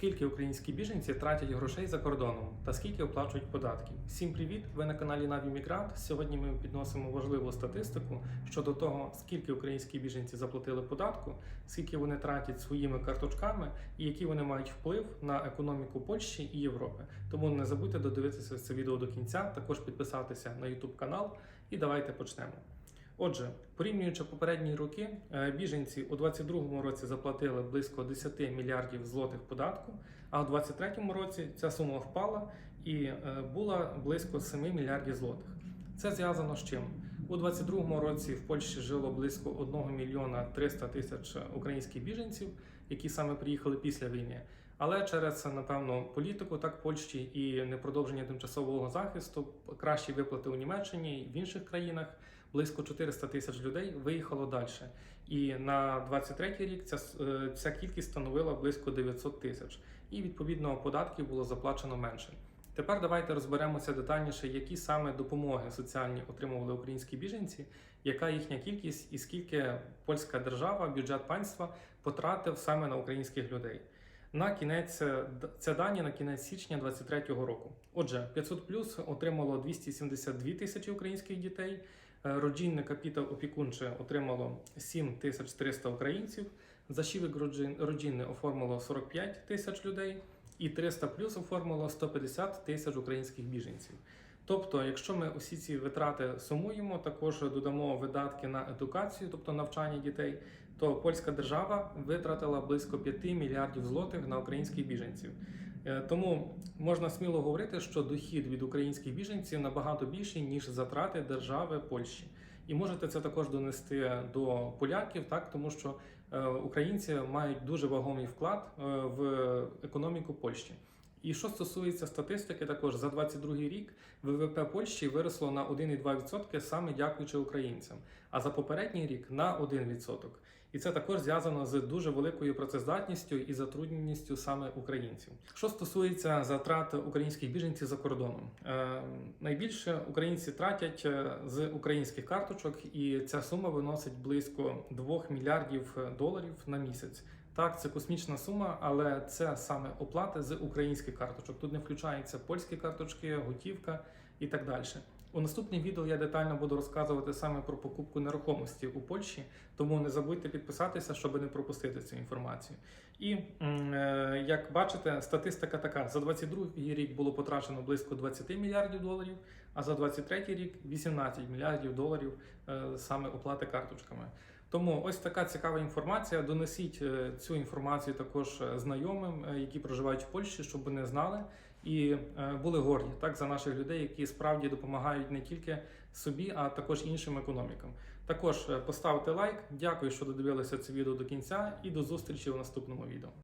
Скільки українські біженці тратять грошей за кордоном та скільки оплачують податків? Всім привіт! Ви на каналі Наві Мігрант. Сьогодні ми підносимо важливу статистику щодо того, скільки українські біженці заплатили податку, скільки вони тратять своїми карточками і який вони мають вплив на економіку Польщі і Європи. Тому не забудьте додивитися це відео до кінця, також підписатися на YouTube канал і давайте почнемо. Отже, порівнюючи попередні роки, е, біженці у 2022 році заплатили близько 10 мільярдів злотих податку, а у 2023 році ця сума впала і е, була близько 7 мільярдів злотих. Це зв'язано з чим? У 2022 році в Польщі жило близько 1 мільйона 300 тисяч українських біженців, які саме приїхали після війни. Але через напевно політику так Польщі і непродовження тимчасового захисту, кращі виплати у Німеччині в інших країнах близько 400 тисяч людей виїхало далі. І на 23 рік ця, е, ця кількість становила близько 900 тисяч, і відповідно податків було заплачено менше. Тепер давайте розберемося детальніше, які саме допомоги соціальні отримували українські біженці, яка їхня кількість і скільки польська держава, бюджет панства потратив саме на українських людей. На кінець це дані на кінець січня 2023 року. Отже, 500 плюс отримало 272 тисячі українських дітей. Е, Родинне капітал опікунче отримало 7300 українців. Зашівик родинне оформило 45 тисяч людей, і 300 плюс оформило 150 тисяч українських біженців. Тобто, якщо ми усі ці витрати сумуємо, також додамо видатки на едукацію, тобто навчання дітей, то польська держава витратила близько 5 мільярдів злотих на українських біженців. Е, Тому можна сміло говорити, що дохід від українських біженців набагато більший ніж затрати держави Польщі. І можете це також донести до поляків, так тому що е, українці мають дуже вагомий вклад е, в економіку Польщі. І що стосується статистики, також за 22 рік ВВП Польщі виросло на 1,2% саме дякуючи українцям, а за попередній рік на 1%. І це також зв'язано з дуже великою працездатністю і затрудненістю саме українців. Що стосується затрат українських біженців за кордоном, е, найбільше українці тратять е, з українських карточок, і ця сума виносить близько 2 мільярдів доларів на місяць. Так, це космічна сума, але це саме оплати з українських карточок. Тут не включаються польські карточки, готівка і так далі. У наступному відео я детально буду розказувати саме про покупку нерухомості у Польщі, тому не забудьте підписатися, щоб не пропустити цю інформацію. І е, як бачите, статистика така: за 22 рік було потрачено близько 20 мільярдів доларів, а за 23 рік 18 мільярдів доларів е, саме оплати карточками. Тому ось така цікава інформація. Донесіть е, цю інформацію також е, знайомим, е, які проживають в Польщі, щоб вони знали і були горді так за наших людей, які справді допомагають не тільки собі, а також іншим економікам. Також поставте лайк. Дякую, що додивилися це відео до кінця, і до зустрічі в наступному відео.